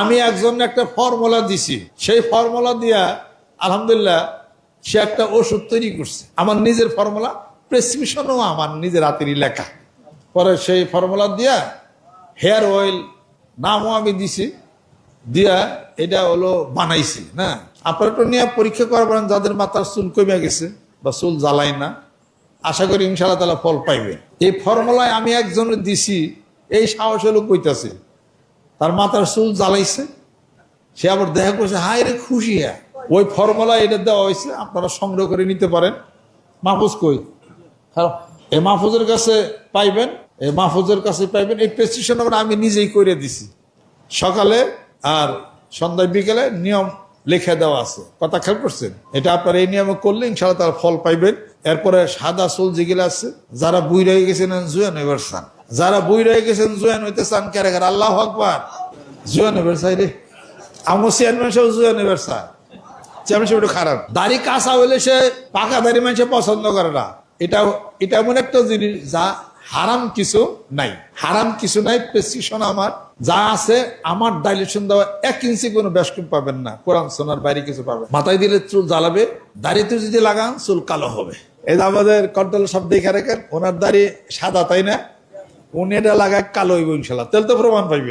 আমি একজন একটা ফর্মুলা দিছি। সেই ফর্মুলা দিয়া, আলহামদুলিল্লাহ, সে একটা ওষুধ তৈরি করছে। আমার নিজের ফর্মুলা, প্রেসক্রিপশনও আমার নিজের হাতেরই লেখা। পরে সেই ফর্মুলা দিয়া হেয়ার অয়েল নামও আমি দিছি। দিয়া এটা হলো বানাইছি, না? আপনারা একটু নিয়ে পরীক্ষা করবেন যাদের মাথার চুল কমে গেছে বা চুল জ্বালাই না, আশা করি ইনশাল্লাহ তালা ফল পাইবে এই ফর্মুলায় আমি একজনের দিছি, এই সাহস হলো কইতাছে তার মাথার চুল জ্বালাইছে। সে আবার দেখা করছে হায় রে খুশি হ্যাঁ। ওই ফর্মুলা এটা দেওয়া হয়েছে আপনারা সংগ্রহ করে নিতে পারেন। মাহফুজ কই? এই মাহফুজের কাছে পাইবেন এই মাহফুজের কাছে পাইবেন। এই প্রেসক্রিপশন আমি নিজেই করে দিছি। সকালে আর সন্ধ্যায় বিকেলে নিয়ম লিখে দেওয়া আছে। কথা খেয়াল করছেন? এটা আপনার এই নিয়মে করলে ইনশাল্লাহ তার ফল পাইবেন। এরপরে সাদা চুল যেগুলো আছে যারা বুই রয়ে গেছেন জুয়ান এবার যারা বই রয়ে গেছেন জুয়ান হইতে চান কেরে কেরে? আল্লাহ আকবার। জুয়ান এবার রে আমার চেয়ারম্যান সাহেব জুয়ান এবার চান চেয়ারম্যান সাহেব একটু খারাপ। দাড়ি কাঁচা হইলে সে পাকা দাড়ি মানুষে পছন্দ করে না। এটা এটা এমন একটা জিনিস যা হারাম কিছু নাই। হারাম কিছু নাই প্রেসক্রিপশন আমার। যা আছে, আমার ডাইলেশন দেওয়া এক ইঞ্চি কোনো ব্যাসকুপ পাবেন না। কোরআন সোনার বাইরে কিছু পাবেন মাথায় দিলে চুল জ্বালাবে, দাড়িতে যদি লাগান, চুল কালো হবে। যে আমাদের কন্ট্রোল সব দেখে রাখেন, ওনার দাড়ি সাদা, তাই না? উনি এটা লাগায় কালো হইব ইনশাল্লাহ। তেল তো প্রমাণ পাইবে।